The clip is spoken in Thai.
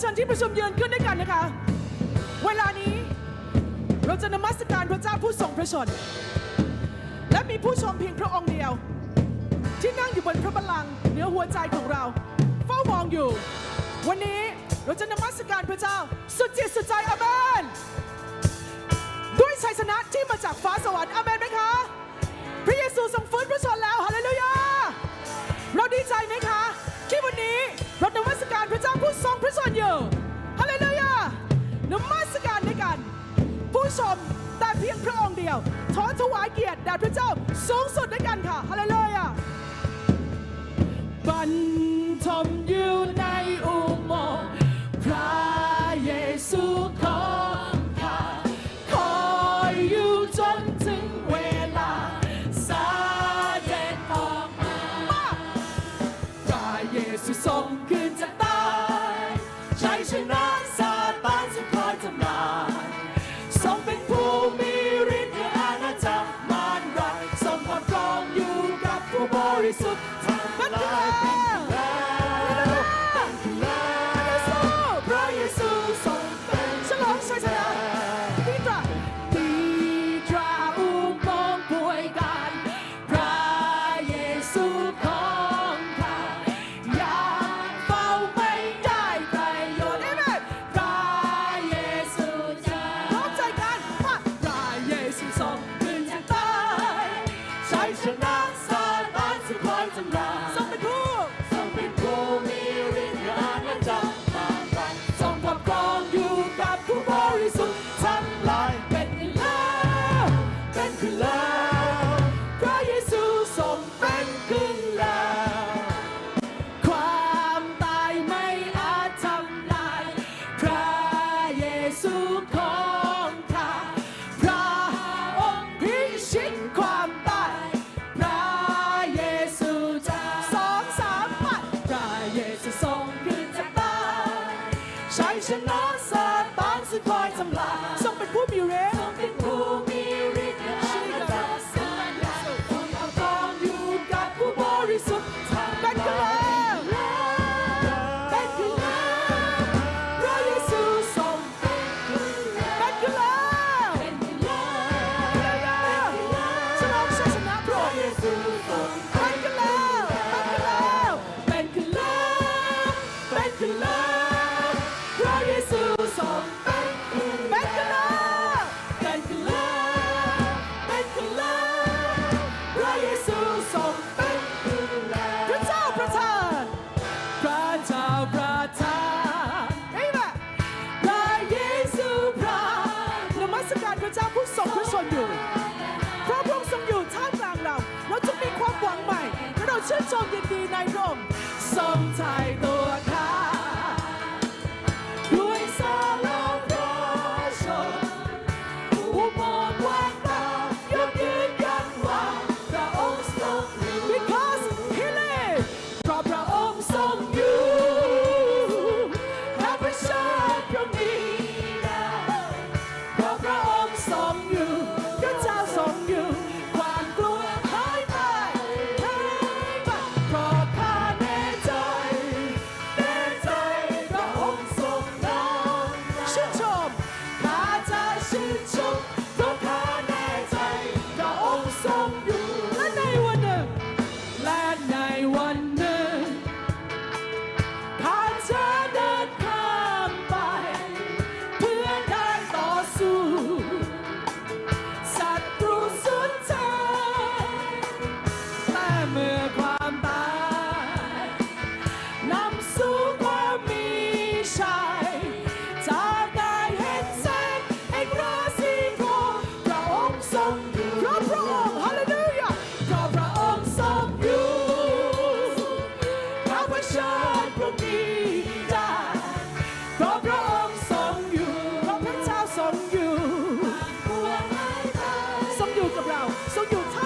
เชิญที่ประชุมยืนขึ้นด้วยกันนะคะ เวลานี้เราจะนมัสการพระเจ้าผู้ทรงพระชน และมีผู้ชมเพียงพระองค์เดียว ที่นั่งอยู่บนพระบัลลังก์เหนือหัวใจของเรา เฝ้ามองอยู่ วันนี้เราจะนมัสการพระเจ้าสุดจิตสุดใจอาเมน ดียวทอนถวายเกียรติแด่พระเจ้าสูงสุดด้วยกันค่ะฮาเลลูยาบันทมอยู่ในอุโมงค์พระเยซูของข้าคอยอยู่จนถึงเวลาสาเด็จออกมาพระเยซูทรงคืนจะตายชัยชนะซาตานสุด Shanasa, Bonsu, Quartz, and Black. Something poopy, right? song. Some title. Come. อยู่กับเราทรงอยู่ท่า